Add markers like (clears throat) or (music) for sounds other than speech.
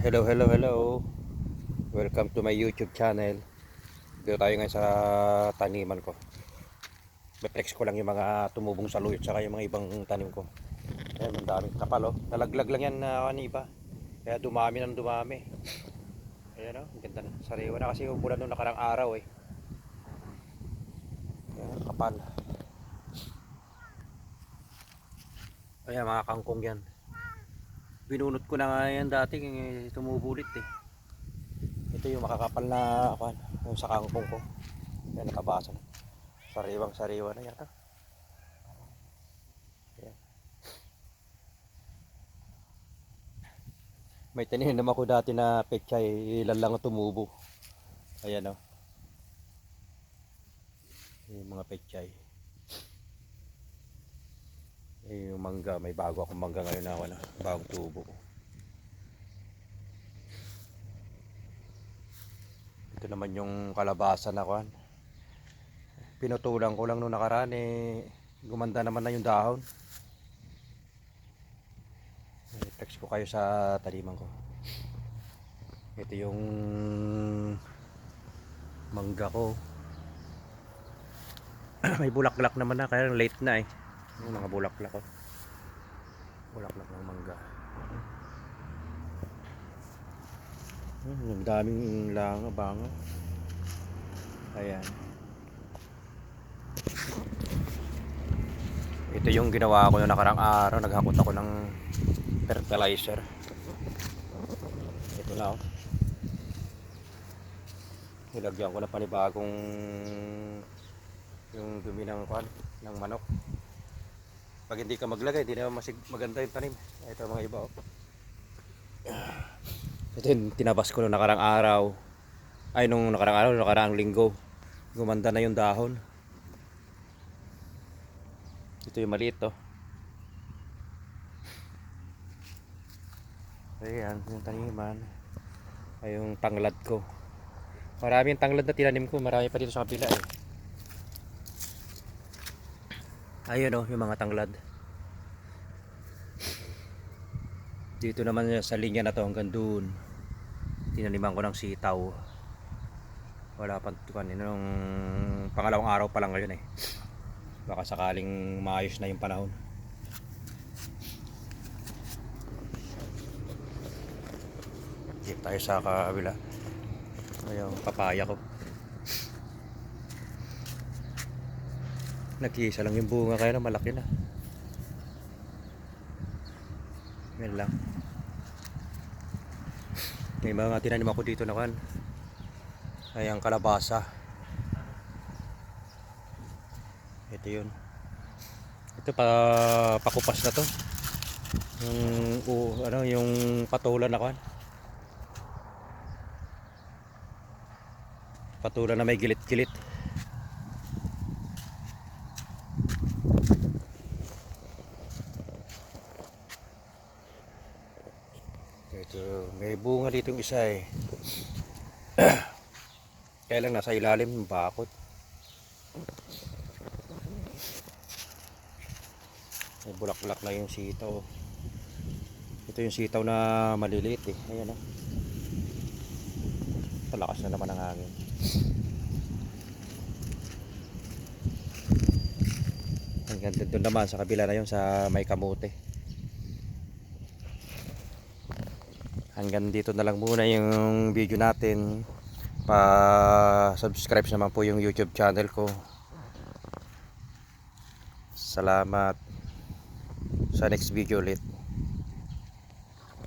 Hello, hello, hello. Welcome to my YouTube channel. Dito tayo ngayon sa taniman ko. Beflex ko lang yung mga tumubong saluyot saka yung mga ibang tanim ko. Ayan, ang daming kapal oh. Nalaglag lang yan na uh, iba. Kaya dumami ng dumami. Ayan oh, ganda na. Sariwa na kasi umulan nung nakarang araw eh. Ayan, kapal. Ayan, mga kangkong yan. Binunot ko na nga yan dati, eh, tumubulit eh. Ito yung makakapal na kwan, yung sa kangkong ko. Yan, nakabasa na. Sariwang sariwa na yan. Ah. Ayan. May tanim naman ko dati na pechay, ilan lang ang tumubo. Ayan o. Yung mga pechay. Eh, yung mangga, may bago akong mangga ngayon na wala. Bagong tubo. Ito naman yung kalabasa na kwan. Pinutulang ko lang nung nakaraan eh. Gumanda naman na yung dahon. I-text ko kayo sa taliman ko. Ito yung mangga ko. (clears throat) may bulaklak naman na kaya late na eh. Yung mga bulaklak ko. Bulaklak ng mangga. Ang daming langa, banga. Ayan. Ito yung ginawa ko noong nakarang araw. Naghakot ako ng fertilizer. Ito na oh. Nilagyan ko na panibagong yung dumi ng ng manok. Pag hindi ka maglagay, hindi naman masig maganda yung tanim. Ito mga iba oh. Ito yung tinabas ko noong nakarang araw. Ay, nung nakarang araw, nakarang linggo. Gumanda na yung dahon. Ito yung maliit oh. Ayan, yung taniman. Ay, yung tanglad ko. Marami yung tanglad na tinanim ko. Marami pa dito sa kabila eh. Ayun oh, yung mga tanglad. Dito naman sa linya na to hanggang doon. Tinaniman ko ng sitaw. Wala pa kanin nung pangalawang araw pa lang ngayon eh. Baka sakaling maayos na yung panahon. Dito tayo sa kabila. Ayun, papaya ko. Nag-iisa lang yung bunga kaya na malaki na. Yan lang. May mga tinanim ako dito na kan. Ay ang kalabasa. Ito yun. Ito pa pakupas na to. Yung uh, ano yung patulan na. Patulan na may gilit-gilit. Ito, may bunga dito isa eh. (clears throat) Kaya lang nasa ilalim ng bakot. May bulak-bulak na yung sitaw. Ito yung sitaw na maliliit eh. Ayan oh. Palakas na naman ang hangin. Hanggang doon naman sa kabila na yun sa may kamote. Hanggang dito na lang muna yung video natin. Pa subscribe naman po yung youtube channel ko. Salamat. Sa next video ulit